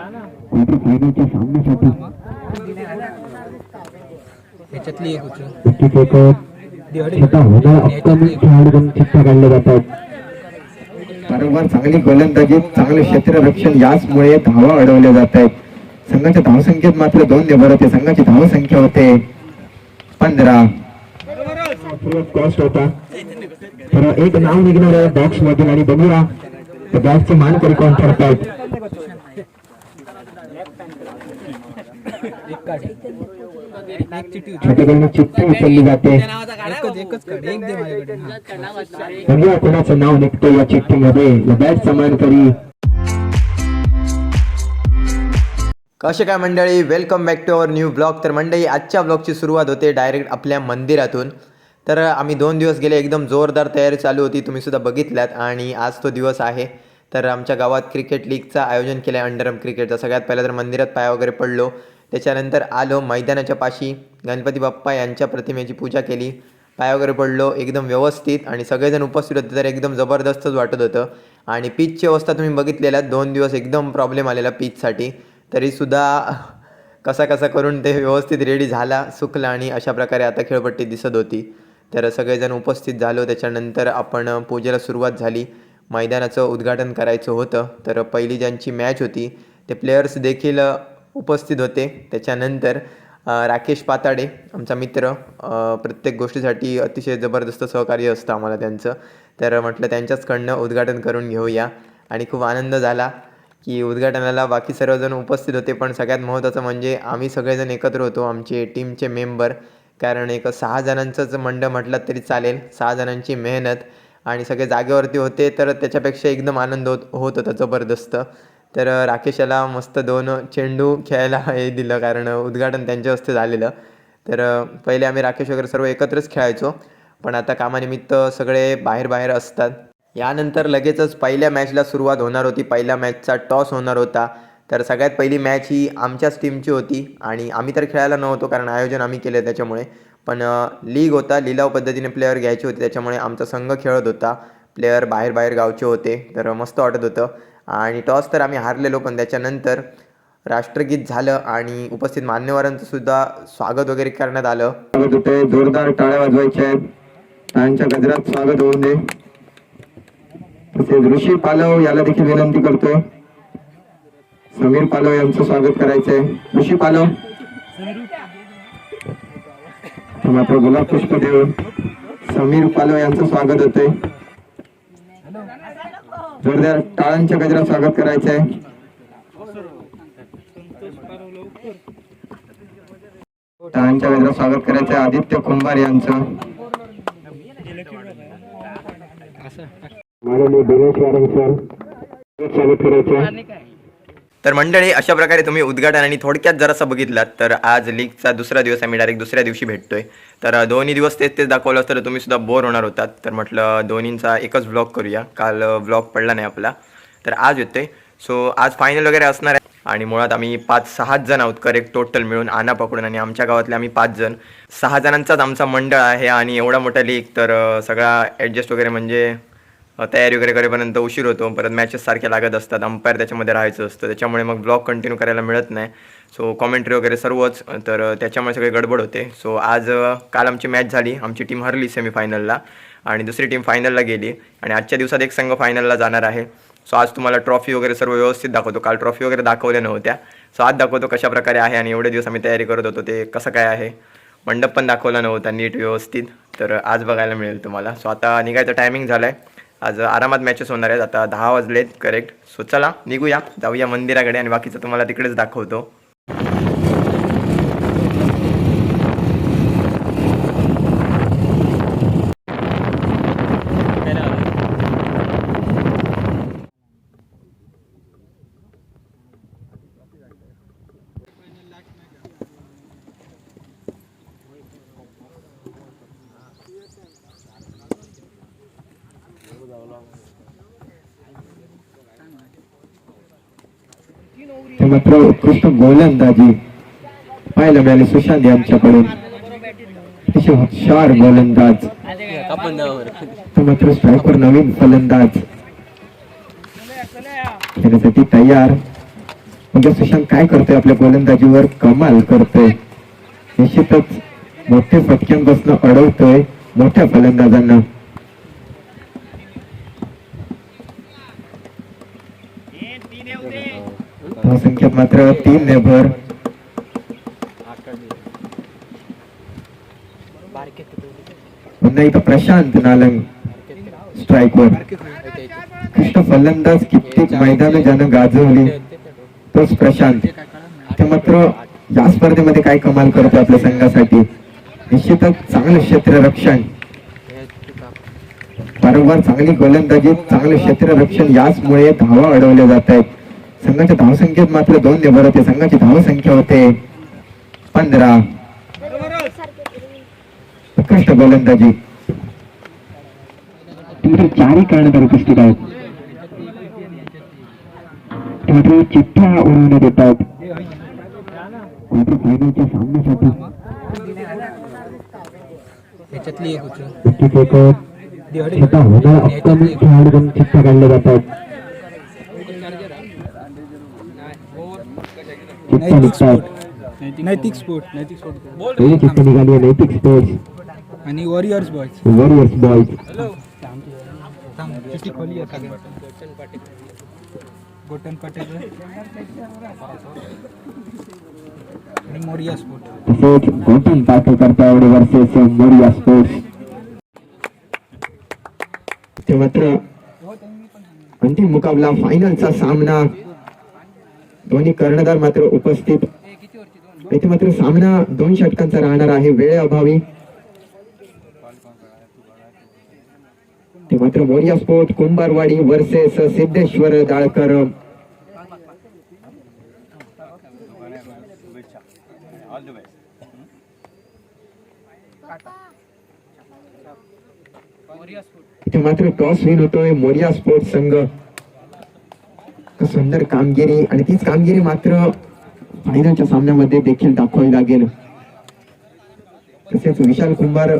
Quarter फायनलच्या सामन्यासाठी. एक होणार अपकमिंग चिठ्ठ्या काढल्या जातात वारंवार चांगली गोलंदाजी चांगले क्षेत्ररक्षण याचमुळे धावा अडवल्या जात आहेत. संघाच्या धावसंख्येत मात्र दोन निभर होते. संघाची धावसंख्या होते पंधरा. कॉस्ट होता. तर एक नाव निघणार आहे बॉक्स मधून आणि बघूया. बॅटचे मानकरी कोण ठरतायत? एक काढ. एक चिठी उचल. छोट्याकडून चिठ्ठी उचलली जाते. एकच एकच काढ. एक दे माझ्याकडे. हा. बघूया कोणाचं नाव निघतं या चिठ्ठीमध्ये? बॅट कसे काय मंडळी? Welcome back to our new blog तर मंडळी आजच्या ब्लॉगची सुरुवात होते डायरेक्ट आपल्या मंदिरातून. तर आम्ही दोन दिवस गेले एकदम जोरदार तयारी चालू होती. तुम्ही सुद्धा बघितल्यात. आणि आज तो दिवस आहे. तर आमच्या गावात क्रिकेट लीगचं आयोजन केलं आहे अंडरम क्रिकेटचं सगळ्यात पहिलं तर मंदिरात पाय वगैरे पडलो. त्याच्यानंतर आलो मैदानाच्या पाशी. गणपती बाप्पा यांच्या प्रतिमेची पूजा केली. पाय वगैरे पडलो एकदम व्यवस्थित आणि सगळेजण उपस्थित होते तर एकदम जबरदस्तच वाटत होतं. आणि पीचची अवस्था तुम्ही बघितलेल्या दोन दिवस एकदम प्रॉब्लेम आलेला पीचसाठी. तरीसुद्धा कसा कसा करून ते व्यवस्थित रेडी झाला सुकला आणि अशा प्रकारे आता खेळपट्टी दिसत होती. तर सगळेजण उपस्थित झालो त्याच्यानंतर आपण पूजेला सुरुवात झाली. मैदानाचं उद्घाटन करायचं होतं. तर पहिली ज्यांची मॅच होती ते प्लेयर्स देखील उपस्थित होते. त्याच्यानंतर राकेश पाताडे आमचा मित्र प्रत्येक गोष्टीसाठी अतिशय जबरदस्त सहकार्य असतं आम्हाला त्यांचं. तर म्हटलं त्यांच्याचकडनं उद्घाटन करून घेऊया. आणि खूप आनंद झाला की उद्घाटनाला बाकी सर्वजण उपस्थित होते. पण सगळ्यात महत्त्वाचं म्हणजे आम्ही सगळेजण एकत्र होतो. आमचे टीमचे मेंबर. कारण एक सहा जणांचंच मंडळ म्हटलं तरी चालेल. सहा जणांची मेहनत आणि सगळे जागेवरती होते. तर त्याच्यापेक्षा एकदम आनंद होत होत होता जबरदस्त. तर राकेशला मस्त दोन चेंडू खेळायला हे दिलं कारण उद्घाटन त्यांच्या हस्ते झालेलं. तर पहिले आम्ही राकेश वगैरे सर्व एकत्रच खेळायचो. पण आता कामानिमित्त सगळे बाहेर बाहेर असतात. यानंतर लगेचच पहिल्या मॅचला सुरुवात होणार होती. पहिल्या मॅचचा टॉस होणार होता. तर सगळ्यात पहिली मॅच ही आमच्याच टीमची होती. आणि आम्ही तर खेळायला नव्हतो कारण आयोजन आम्ही केलं त्याच्यामुळे. पण लीग होता. लिलाव पद्धतीने प्लेअर घ्यायचे होते. त्याच्यामुळे आमचा संघ खेळत होता. प्लेअर बाहेर बाहेर गावचे होते. तर मस्त वाटत होतं. आणि टॉस तर आम्ही हारलेलो पण त्याच्यानंतर राष्ट्रगीत झालं आणि उपस्थित मान्यवरांचं सुद्धा स्वागत वगैरे करण्यात आलं. स्वागत जोरदार टाळ्या वाजवायच्या आहेत. गजरात स्वागत होऊन दे. तसेच ऋषी पालव याला देखील विनंती करतो. समीर पालव यांचं स्वागत करायचंय. ऋषी पालव. मात्र गुलाब पुष्प देऊन समीर पालव यांचं स्वागत होते जोरदार टाळांच्या गजरात स्वागत करायचंय. टाळांच्या गजरात स्वागत करायचंय आदित्य कुंभार यांचं. माननीय दिनेश वारंग सर स्वागत करायचं तर मंडळी अशा प्रकारे तुम्ही उद्घाटन आणि थोडक्यात जरासं बघितलात तर आज लीगचा दुसरा दिवस आम्ही डायरेक्ट दुसऱ्या दिवशी भेटतोय. तर दोन्ही दिवस तेच तेच दाखवलं असतं तर तुम्ही सुद्धा बोर होणार होतात. तर म्हटलं दोन्हींचा एकच व्लॉग करूया. काल व्लॉग पडला नाही आपला. तर आज येतोय. सो आज फायनल वगैरे असणार आहे. आणि मुळात आम्ही पाच सहाच जण आहोत. करेक्ट टोटल मिळून आणा पकडून आणि आमच्या गावातले आम्ही पाच जण. सहा जणांचाच आमचा मंडळ आहे आणि एवढा मोठा लीग तर सगळा ॲडजस्ट वगैरे म्हणजे तयारी वगैरे करेपर्यंत उशीर होतो. परत मॅचेस सारख्या लागत असतात. अंपायर त्याच्यामध्ये राहायचं असतं. त्याच्यामुळे मग ब्लॉग कंटिन्यू करायला मिळत नाही. सो कॉमेंट्री वगैरे सर्वच. तर त्याच्यामुळे सगळे गडबड होते. सो आज काल आमची मॅच झाली. आमची टीम हरली सेमीफायनलला आणि दुसरी टीम फायनलला गेली. आणि आजच्या दिवसात एक संघ फायनलला जाणार आहे. सो आज तुम्हाला ट्रॉफी वगैरे सर्व व्यवस्थित दाखवतो. काल ट्रॉफी वगैरे दाखवल्या नव्हत्या. सो आज दाखवतो कशा प्रकारे आहे आणि एवढे दिवस आम्ही तयारी करत होतो ते कसं काय आहे. मंडप पण दाखवला नव्हता नीट व्यवस्थित. तर आज बघायला मिळेल तुम्हाला. सो आता निघायचं टायमिंग झालं आहे आज आरामात मॅचेस होणार आहेत. आता दहा वाजलेत करेक्ट सो चला निघूया. जाऊया मंदिराकडे आणि बाकीचं तुम्हाला तिकडेच दाखवतो. ते उत्कृष्ट गोलंदाजी. पाहायला मिळाली सुशांत यांच्याकडून. अतिशय हुशार गोलंदाज. तो मात्र स्ट्रायकर नवीन फलंदाज. खेळण्यासाठी तयार. म्हणजे सुशांत काय करतोय? आपल्या गोलंदाजीवर कमाल करतोय. निश्चितच मोठे फटक्यांपासून अडवतोय मोठ्या फलंदाजांना. संख्येत मात्र तीन ने भर पुन्हा इथं प्रशांत नालंग स्ट्राईकवर. कृष्ण फलंदाज कित्येक मैदान ज्यानं गाजवली तोच प्रशांत. ते मात्र या स्पर्धेमध्ये काय कमाल करतो आपल्या संघासाठी? निश्चितच चांगलं क्षेत्ररक्षण वारंवार चांगली गोलंदाजी चांगलं क्षेत्ररक्षण याचमुळे धावा अडवल्या जात आहेत. संघाच्या धावसंख्येत मात्र दोन निभर होते संघाची धावसंख्या होते. पंधरा. उत्कृष्ट गोलंदाजी तिथे चारही कर्णधार उपस्थित आहेत. ते मात्र चिठ्ठ्या उडवण्यात येतात. मात्र फायनलच्या सामन्यासाठी. एक होणार अपकमिंग खेळाडूकडून चिठ्ठ्या काढल्या जातात. नैतिक स्पोर्ट नैतिक स्पोर्ट पहिली चिठ्ठी निघाली आहे नैतिक स्पोर्ट्स आणि वॉरियर्स बॉयज वॉरियर्स बॉयज चिठ्ठी खोली आहे गोटन पाटेकर आणि मोरिया स्पोर्ट तसेच पाटकर वर्सेस मोरिया स्पोर्ट्स ते मात्र अंतिम मुकाबला फायनलचा सामना दोन्ही कर्णधार मात्र उपस्थित. इथे मात्र सामना दोन षटकांचा राहणार आहे. वेळेअभावी ते मात्र मोरिया स्पोर्ट कुंभारवाडी वर्सेस सिद्धेश्वर दाळकर इथे मात्र टॉस विन होतोय मोरिया स्पोर्ट्स संघ. सुंदर कामगिरी आणि तीच कामगिरी मात्र फायनलच्या सामन्यामध्ये देखील दाखवावी लागेल. तसेच Vishal Kumbhar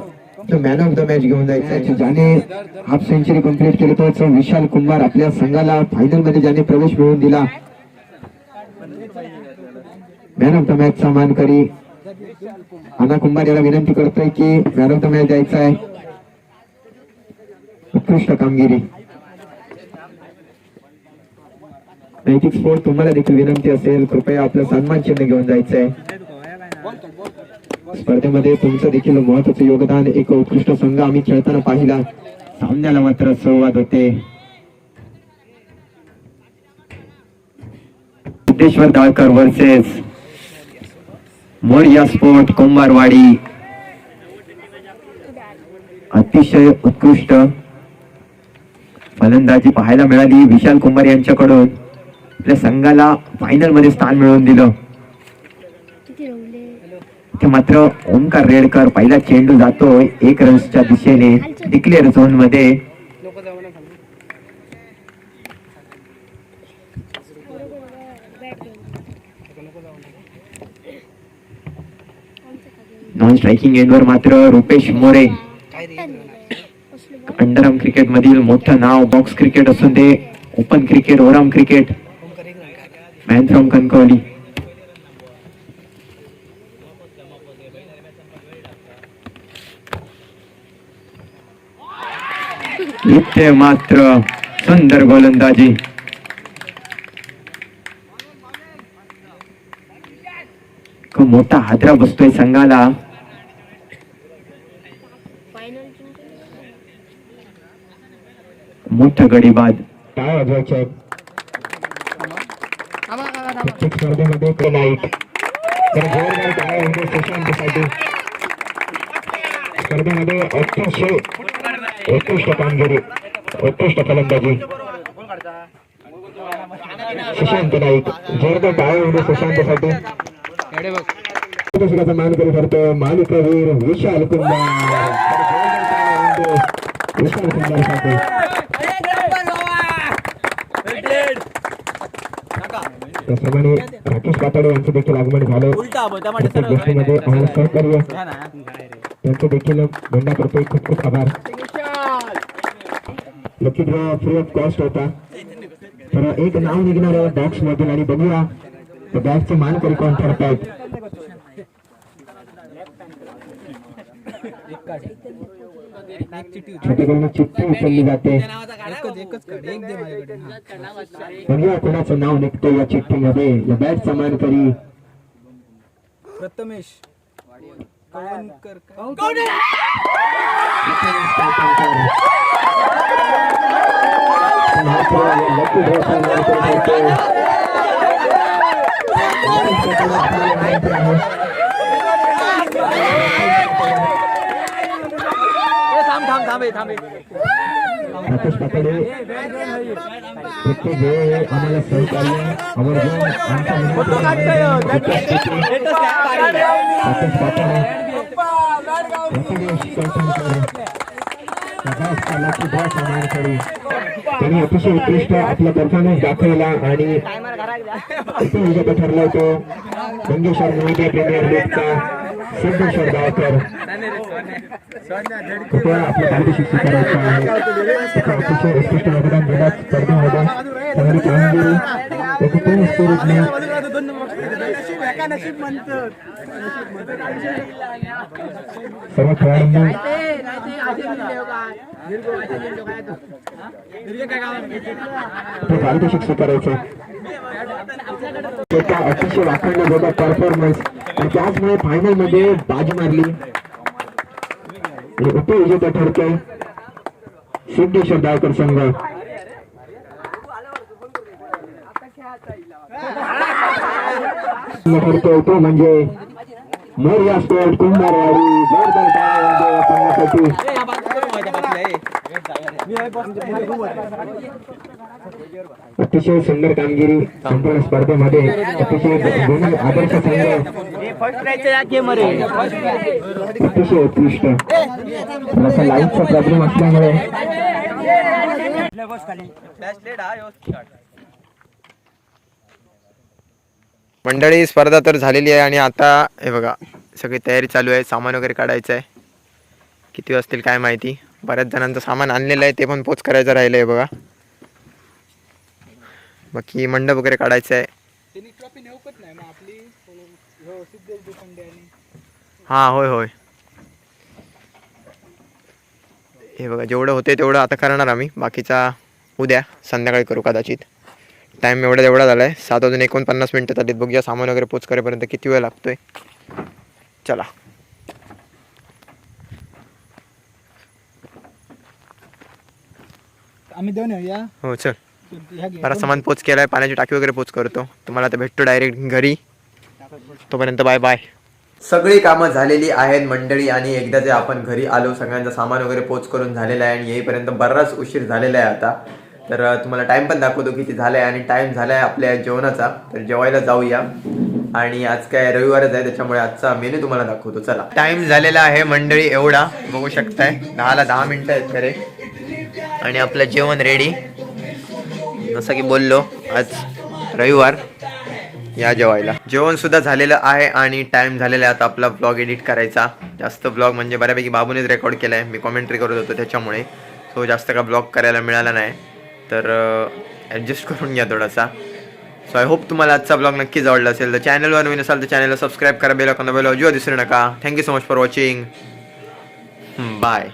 man of the match घेऊन जायचा ज्याने हाफ सेंचुरी कंप्लीट केली तोच विशाल कुंभार आपल्या संघाला फायनलमध्ये ज्याने प्रवेश मिळवून दिला. मॅन ऑफ द मॅच चा मानकरी अना कुंभार याला विनंती करतोय की मॅन ऑफ द मॅच द्यायचा आहे. उत्कृष्ट कामगिरी. नैतिक स्फोट तुम्हाला देखील विनंती असेल कृपया आपलं सन्मान चिन्ह घेऊन जायचं आहे स्पर्धेमध्ये तुमचं देखील महत्वाचं योगदान एक उत्कृष्ट संघ आम्ही खेळताना पाहिला. सामन्याला मात्र संवाद होते. Siddheshwar Dalkar versus Morya sport Kumbharwadi. अतिशय उत्कृष्ट. फलंदाजी पाहायला मिळाली विशाल कुंभार यांच्याकडून. आपल्या संघाला फायनलमध्ये स्थान मिळवून दिलं. ते मात्र ओमकार रेडकर पहिला चेंडू जातोय एक रन्सच्या दिशेने डिक्लेअर झोनमध्ये. नॉन स्ट्रायकिंग एंडवर मात्र रुपेश मोरे. अंडरआर्म क्रिकेट मधील मोठं नाव बॉक्स क्रिकेट असून ते ओपन क्रिकेट ओराम क्रिकेट मॅन from कणकवली इथे मात्र सुंदर गोलंदाजी मोठा हादरा बसतोय संघाला. मोठं गडीबाद. काय प्रत्येक स्पर्धेमध्ये एक नाईट तर जोरदार टाळ्या होते सुशांतसाठी स्पर्धेमध्ये अतिशय उत्कृष्ट कामगिरी उत्कृष्ट फलंदाजी सुशांत नाईक जोरदार टाळ्या होते सुशांतसाठी पुरस्काराचा मान करू करतो मालिकावीर विशाल कुंभार विशाल कुंभारसाठी त्याप्रमाणे राकेश काताडे यांचं देखील आगमन झालं. प्रत्येक गोष्टीमध्ये आम्हाला सहकार्य त्यांचं देखील बंडा करतोय खूप खूप आभार. Lucky draw free of cost होता. तर एक नाव निघणार आहे बॉक्स मधून आणि बघूया तर बॅगचे मानकरी कोण ठरतायत छोटेकडून चिठ्ठी उचलली जाते. एकच एकच काढ. एक दे माझ्याकडे हा. बघूया कोणाचं नाव निघतं या चिठ्ठीमध्ये. या बॅगचा मानकरी प्रथमेश. कवणकर लकी ड्रॉ चा मानकरी ठरतोय. थांबे थांबे. प्रत्येक वेळ आम्हाला सहकार्य आवर्जून त्यांनी अतिशय उत्कृष्ट आपला परफॉर्मन्स दाखवला आणि किती विजेता ठरला तो गंगेश्वर मोदी प्रीमियर लीगचा सिद्धेश्वर गावकर कृपया आपलं पारितोषिक स्वीकारायचं आहे त्याचं अतिशय उत्कृष्ट योगदान चांगली कामगिरी सर्व खेळाडूंनी ते पारितोषिक स्वीकारायचं त्याचा अतिशय वाखाणला गेला परफॉर्मन्स आणि त्याचमुळे फायनलमध्ये बाजी मारली उपविजेता ठरतोय सिद्धेश्वर गावकर संघ. ठरतोय तो म्हणजे मोर्या स्पोर्ट कुंभारवाडी जोरदार टाळ्या या संघासाठी अतिशय सुंदर कामगिरी संपूर्ण स्पर्धेमध्ये. अतिशय गुणी आदर्श संघ. अतिशय उत्कृष्ट. थोडासा लाईटचा प्रॉब्लेम असल्यामुळे. मंडळी स्पर्धा तर झालेली आहे आणि आता हे बघा सगळी तयारी चालू आहे सामान वगैरे काढायचं आहे. किती असतील काय माहिती. बऱ्याच जणांचं सामान आणलेलं आहे ते पण पोच करायचं राहिलं आहे बघा. बाकी मंडप वगैरे काढायचं आहे. हो हां होय होय. हे बघा जेवढं होते तेवढं आता करणार आम्ही. बाकीचा उद्या संध्याकाळी करू कदाचित. टाईम एवढा एवढा झाला आहे सात वाजून एकोणपन्नास मिनटं झालीत. बघूया सामान वगैरे पोच करेपर्यंत किती वेळ लागतोय. चला. आम्ही येऊया. हो चल. बरा सामान पोच केला आहे पाण्याची टाकी वगैरे पोच करतो. तुम्हाला आता भेटतो डायरेक्ट घरी. तोपर्यंत बाय बाय सगळी कामं झालेली आहेत मंडळी आणि एकदा जे आपण घरी आलो सगळ्यांचं सामान वगैरे पोच करून झालेलं आहे आणि येईपर्यंत बराच उशीर झालेला आहे आता. तर तुम्हाला टाइम पण दाखवतो किती झाला आहे आणि टाइम झाला आहे आपल्या जेवणाचा. तर जेवायला जाऊया. आणि आज काय रविवारच आहे त्याच्यामुळे आजचा मेन्यू तुम्हाला दाखवतो. चला. टाइम झालेला आहे मंडळी एवढा. बघू शकताय. दहाला दहा मिनिटं आहेत खरे. आणि आपलं जेवण रेडी जसं की बोललो आज रविवार. या जेवायला. जेवण सुद्धा झालेलं आहे आणि टाइम झालेला आहे. आता आपला ब्लॉग एडिट करायचा. जास्त ब्लॉग म्हणजे बऱ्यापैकी बाबूनेच रेकॉर्ड केला आहे मी कॉमेंट्री करत होतो त्याच्यामुळे. सो जास्त का ब्लॉग करायला मिळाला नाही. तर ॲडजस्ट करून घ्या थोडासा. सो आय होप तुम्हाला आजचा ब्लॉग नक्कीच आवडला असेल. तर चॅनलवर नवीन असाल तर चॅनलला सबस्क्राईब करा बेल आयकॉन बेल अजिबात विसरू नका. Thank you so much for watching bye